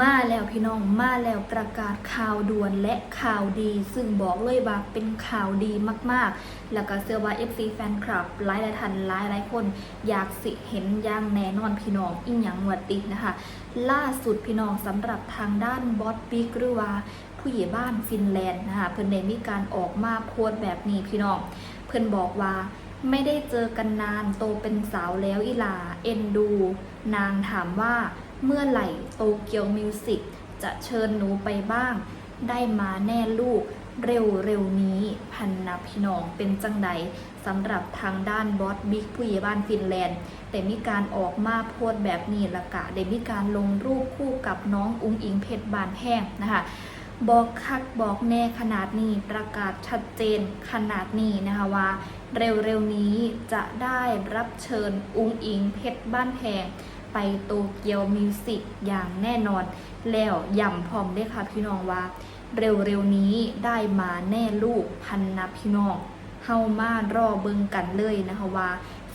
มาแล้วพี่น้องมาแล้วประกาศข่าวด่วนและข่าวดี ซึ่งบอกเลยว่าเป็นข่าวดีมากๆ แล้วก็เชื่อว่า FC แฟนคลับหลายหลายท่านหลายหลายคน อยากสิเห็นอย่างแน่นอนพี่น้องอีหยังหวดติดนะคะ ล่าสุดพี่น้องสำหรับทางด้านบอสบิ๊กหรือว่าผู้ใหญ่บ้านฟินแลนด์นะคะเพิ่นได้มีการออกมาโพสต์แบบนี้พี่น้องเพิ่นบอกว่าไม่ได้เจอกันนานโตเป็นสาวแล้วอีลาเอ็นดู นางถามว่า เมื่อไหร่โตเกียวมิวสิกจะเชิญหนูไปบ้าง ได้มาแน่ลูกเร็วเร็วๆนี้พันนับพี่น้องเป็นจังใดสำหรับทางด้านบอสบิ๊กผู้ใหญ่บ้านฟินแลนด์ แต่มีการออกมาโพสแบบนี้ละกะได้มีการลงรูปคู่กับน้องอุ้งอิงเพชรบานแห้งนะคะบอกคักบอกแน่ขนาดนี้ประกาศชัดเจนขนาดนี้นะคะว่า เร็วๆนี้จะได้รับเชิญอุ้งอิงเพชรบ้านแพง ไปโตเกียวมิวสิกอย่างแน่นอน แล้วย่ำพร้อมด้วยค่ะพี่น้องว่า เร็วๆนี้ได้มาแน่ลูกพันนับพี่น้องเฮามารอเบิงกันเลยนะคะว่า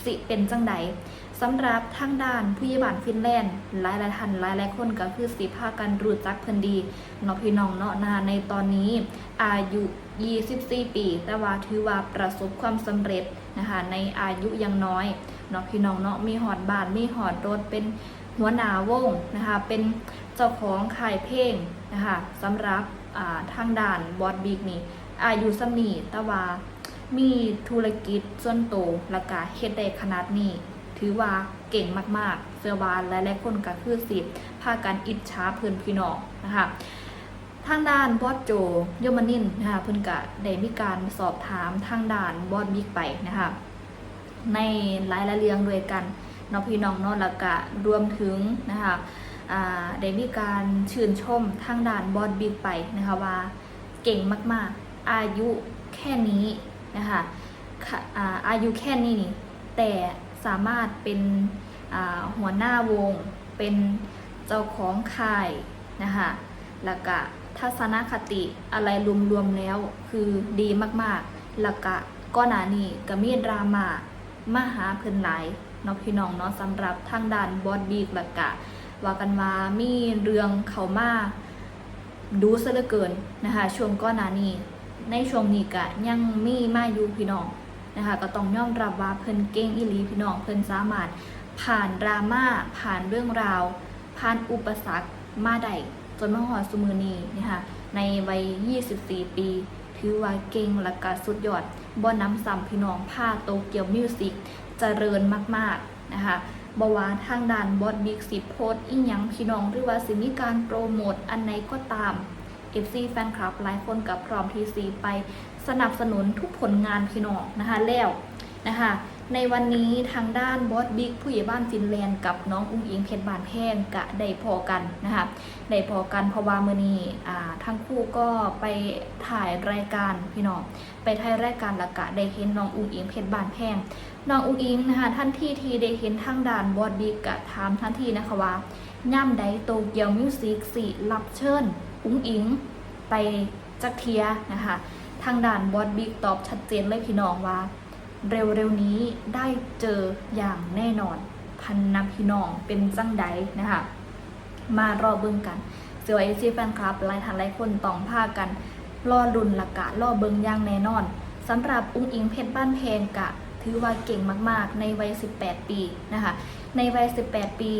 สิเป็นจังใดสำหรับทางด้านผู้ใหญ่บ้านฟินแลนด์หลายหลายท่านหลายหลายคนก็คือสิพากันรู้จักเพิ่นดีเนาะพี่น้องเนาะนาในตอนนี้อายุ 24 ปี แต่ว่าถือว่าประสบความสำเร็จนะคะในอายุยังน้อย เนาะพี่น้องเนาะมีหอดบานมีหอดรถเป็นหัวหน้าวงนะคะเป็นเจ้าของค่ายเพลงนะคะสำหรับทางด่านบอดบีกนี่อายุสำนีต่ว่ามีธุรกิจส่วนโตวแล้วก็เฮ็ดได้ขนาดนี้ ถือว่าเก่งมากๆ เสื้อวานและหลายคนก็คือสิพากันอิจฉาเพื่อนพี่น้องนะคะทางด้านบอสโจโยมานินนะคะเพิ่อนก็ได้มีการสอบถามทางด้านบอสบิ๊กไปนะคะ ในหลายๆเรื่องด้วยกันเนาะพี่น้องนาะแล้วก็รวมถึงนะคะได้มีการชื่นชมทางด้านบอสบิ๊กไปนะคะว่าเก่งมากๆ อายุแค่นี้นะคะค่ะอายุแค่นี้นี่แต่สามารถเป็นหัวหน้าวงเป็นเจ้าของค่ายนะคะแล้วก็ทัศนคติอะไรรวมๆแล้วคือดีมากๆแล้วก็ก้อนานี้ก็มีดราม่า มาหาเพิ่นหลายเนาะพี่น้องเนาะสำหรับทางด้านบอดบีกล้วก็ว่ากันว่ามีเรื่องเขามาดูซะเหลือเกินนะคะช่วงก้อนหนานี้ในช่วงนี้ก็ยังมีมาอยู่พี่น้องนะคะก็ต้องยอมรับว่าเพิ่นเก่งอีหลีพี่น้องเพิ่นสามารถผ่านดราม่าผ่านเรื่องราว ผ่านอุปสรรคมาได้จนมาหอดสมือนี้นะคะในวัย 24 ปี ถือว่าเก่งและก็สุดยอดบ่น้ำซ้ำพี่น้องผ้าโตเกียวมิวสิกเจริญมากๆนะคะบว่าทางด้านบอดบิ๊กสิโพสอีหยังพี่น้องหรือว่าสิมีการโปรโมทอันไหนก็ตาม FC แฟนคลับหลายคนกับพร้อมทีซีไปสนับสนุนทุกผลงานพี่น้องนะคะแล้วนะคะ ในวันนี้ทางด้านบอสบิ๊กผู้ใหญ่บ้านฟินแลนด์กับน้องอุ้งอิงเพชรบานแพงกะได้พอกันนะคะได้พอกันเพราะว่ามื่อนี้ทั้งคู่ก็ไปถ่ายรายการพี่น้องไปถ่ายรายการและกะได้เห็นน้องอุ้งอิงเพชรบานแพงน้องอุ้งอิงนะคะท่านที่ทีได้เห็นทางด้านบอสบิ๊กกะถามท่านที่นะคะว่าย่ำใดโตเกียวมิวสิกสิรับเชิญอุ้งอิงไปจักเทียนะคะทางด่านบอสบิ๊กตอบชัดเจนเลยพี่น้องว่า เร็วๆนี้ได้เจออย่างแน่นอน พันนับพี่น้องเป็นจังใดนะคะ มารอเบิ่งกันเสือไอซีแฟนคลับหลายท่านหลายคนต้องพากันรอรุนละกะรอเบิ่งอย่างแน่นอนสำหรับอุ้งอิงเพชรบ้านเพงกะ ถือว่าเก่งมากๆ ในวัย 18 ปีนะคะ ในวัย 18 ปี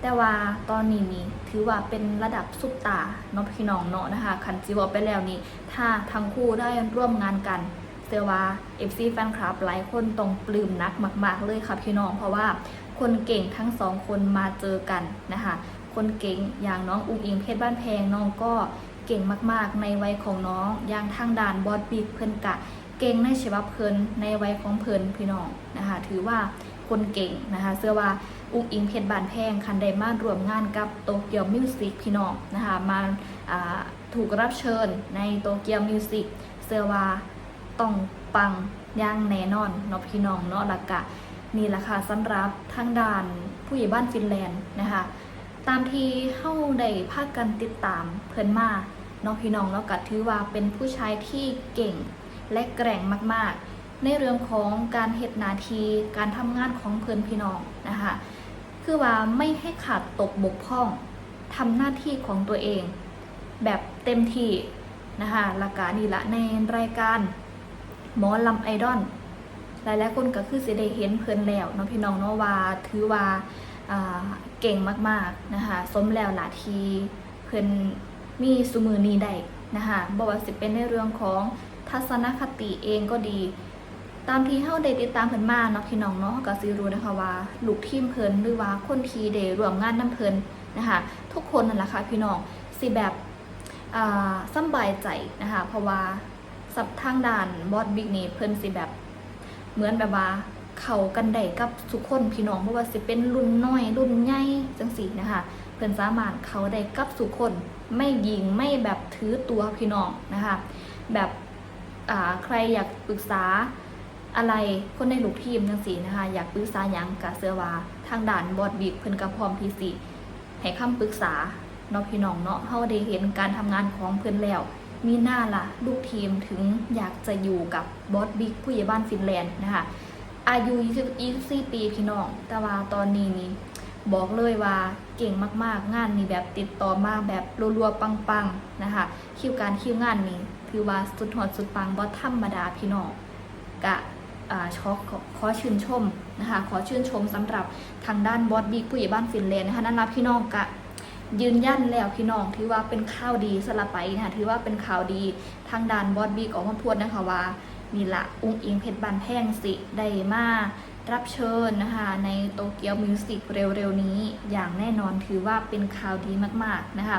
แต่ว่าตอนนี้นี่ถือว่าเป็นระดับซุปตาเนาะพี่น้องเนาะนะคะคันจิวาไปแล้วนี่ถ้าทั้งคู่ได้ร่วมงานกัน เจอว่า FC แฟนคลับหลายคนต้องปลื้มนักมาก ๆ เลยค่ะพี่น้องเพราะว่าคนเก่งทั้งสองคนมาเจอกันนะคะคนเก่งอย่างน้องอุ้งอิงเพชรบ้านแพงน้องก็เก่งมากๆ ในวัยของน้องอย่างทางด่านบอดบิ๊กเพิ่นกะ เก่งในชีวะเพิ่นในวัยของเพิ่นพี่น้องนะคะถือว่าคนเก่งนะคะเชื่อว่าอุ้งอิงเพชรบานแพงคันไดมารวมงานกับโตเกียวมิวสิกพี่น้องนะคะมาาถูกรับเชิญในโตเกียวมิวสิกเสื้อว่า ต้องปังย่างแน่นอนเนาะพี่น้องเนาะละกะนี่แหละค่ะสำหรับทางด่านผู้ใหญ่บ้านฟินแลนด์นะคะตามที่เข้าได้พากันติดตามเพิ่นมาเนาะพี่น้องแล้วก็ถือว่าเป็นผู้ชายที่เก่งและแกร่งมากๆ ในเรื่องของการเหตุนาทีการทำงานของเพื่อนพี่น้องนะคะคือว่าไม่ให้ขาดตกบกพร่องทำหน้าที่ของตัวเอง แบบเต็มที่นะคะละกานี่ละในรายการ หมอลำไอดอลหลายๆคนก็คือสิได้เห็นเพิ่นแล้วเนาะพี่น้องเนาะว่าถือว่าเก่งมากๆนะคะสมแล้วหลาทีเพิ่นมีสุมือนี้ได้นะคะบอกว่าสิเป็นในเรื่องของทัศนคติเองก็ดี ตามที่เฮาได้ติดตามเพิ่นมาเนาะพี่น้องเนาะก็สิรู้นะคะว่าลูกทีมเพิ่นหรือว่าคนที่ได้ร่วมงานนํเพิ่นนะคะทุกคนนั่นแหละค่ะพี่น้องสิแบบอ่าสบายใจนะคะเพราะว่า สับทางด่านบอสบิ๊กนี่เพิ่นสิแบบ เหมือนแบบว่า เขากันได้กับทุกคนพี่น้องเพราะว่าสิเป็นรุ่นน้อย รุ่นใหญ่จังสี่นะคะ เพิ่นสามารถเขาได้กับทุกคนไม่ยิงไม่แบบถือตัวพี่น้องนะคะ แบบอ่าใครอยากปรึกษาอะไรคนในลูกทีมจังสี่นะคะ อยากปรึกษาหยังกะเสือวาทางด่านบอสบิ๊กเพิ่นก็พร้อมที่สิให้คำปรึกษาเนาะพี่น้องเนาะเฮาได้เห็นการทำงานของเพิ่นแล้ว มีหน้าล่ะลูกทีมถึงอยากจะอยู่กับบอสบิ๊กผู้ใหญ่บ้านฟินแลนด์นะคะอายุ24ปีพี่น้อง แต่ว่าตอนนี้นี่บอกเลยว่าเก่งมากๆ งานนี่แบบติดต่อมาแบบรัวๆ ปังๆ นะคะ คิวการคิวงานนี่ถือว่าสุดหอดสุดปังบ่ธรรมดาพี่น้องกะอ่าชอขอขอชื่นชมนะคะ ขอชื่นชมสำหรับทางด้านบอสบิ๊กผู้ใหญ่บ้านฟินแลนด์นะคะนั่นละพี่น้องกะ ยืนยันแล้วพี่น้องถือว่าเป็นข่าวดีสลับไปนะคะถือว่าเป็นข่าวดีทางด้านบอสบิ๊กออกมาพูดนะคะว่านี่ละอุ้งอิงเพชรบานแพงสิได้มารับเชิญนะคะ ในโตเกียวมิวสิกเร็วๆนี้ อย่างแน่นอนถือว่าเป็นข่าวดีมากๆนะคะ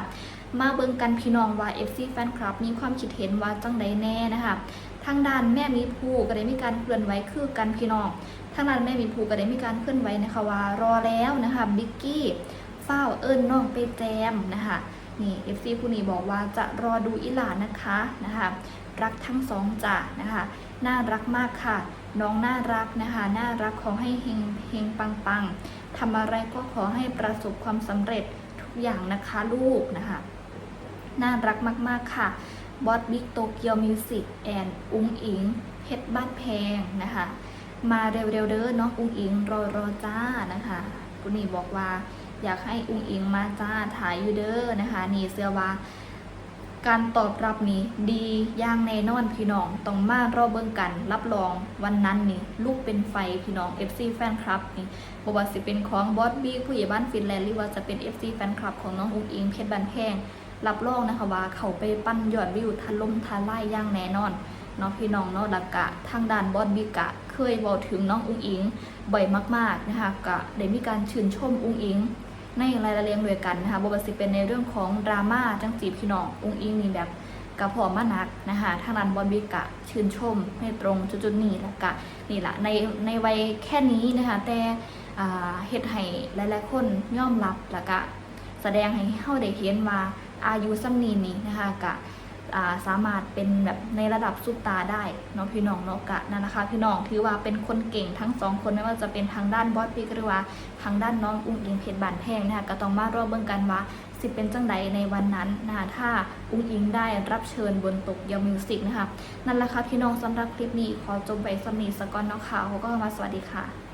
มาเบิ่งกันพี่น้องว่า FC Fan Club มีความคิดเห็นว่าจังใดแน่นะคะทางด้านแม่มีภูก็ได้มีการเคลื่อนไหวคือกันพี่น้อง ทางด้านแม่มีภูก็ได้มีการเคลื่อนไหวนะคะว่ารอแล้วนะคะบิ๊กกี้ เฝ้าเอิญน้องไปแจมนะคะนี่ FC ผู้นี้บอกว่าจะรอดูอีหลานนะคะนะคะ รักทั้งสองจ่านะคะน่ารักมากค่ะ น้องน่ารักนะคะน่ารักขอให้เฮงเฮงปังปังทำอะไรก็ขอให้ประสบความสำเร็จทุกอย่างนะคะลูกนะคะน่ารักมากๆค่ะบอสบิ๊กโตเกียวมิวสิกแอนอุ้งอิงเพชรบ้านแพงนะคะมาเร็วๆเด้อน้องอุ้งอิงรอรอจ้านะคะคุณนี่บอกว่า อยากให้อุ้งอิงมาจ้าถ่ายอยู่เด้อนะคะนี่เสื้อว่าการตอบรับนี้ดีอย่างแน่นอนพี่น้องต้องมารอเบิ่งกัน รับรองวันนั้นนี่ลูกเป็นไฟพี่น้อง FC แฟนคลับนี่บ่ว่าสิเป็นของบอสบี้ผู้ใหญ่บ้านฟินแลนด์หรือว่าจะเป็น FC แฟนคลับของน้องอุ้งอิงเพชรบ้านแพงรับรองนะคะว่าเขาไปปั้นยอดวิวทันลมทันไล่อย่างแน่นอนเนาะพี่น้องเนาะดักกะ ทางด้านบอสบิกะ เคยบอกถึงน้องอุ้งอิงบ่อยมากๆนะคะกะได้มีการชื่นชมอุ้งอิง ในรายละเอียดด้วยกันนะคะบทบาสิเป็นในเรื่องของดราม่าจังจีบพี่น้องอุ้งอิงนี่แบบกระพอมานักนะคะทางด้นบอลบิกะชื่นชมให้ตรงจุดๆนี้ละกะนี่แหละในในวัยแค่นี้นะคะแต่เฮ็ดให้หลายๆคนยอมรับละกะแสดงให้เข้าได้เห็นว่าอายุซ้ำนีนี้นะคะกะ สามารถเป็นแบบในระดับซุปตาได้เนาะพี่น้องเนาะกะนั่นนะคะพี่น้องถือว่าเป็นคนเก่งทั้งสองคนไม่ว่าจะเป็นทางด้านบอสปีกหรือว่าทางด้านน้องอุ้งอิงเพชรบานแพงนะคะก็ต้องมารอเบิ่งกันว่าสิเป็นจังใดในวันนั้นนะคะถ้าอุ้งอิงได้รับเชิญบนตกยามิวสิกนะคะนั่นแหละค่ะพี่น้องสำหรับคลิปนี้ขอจบไปสำนีสกอนเนาะค่ะเขาก็มาสวัสดีค่ะ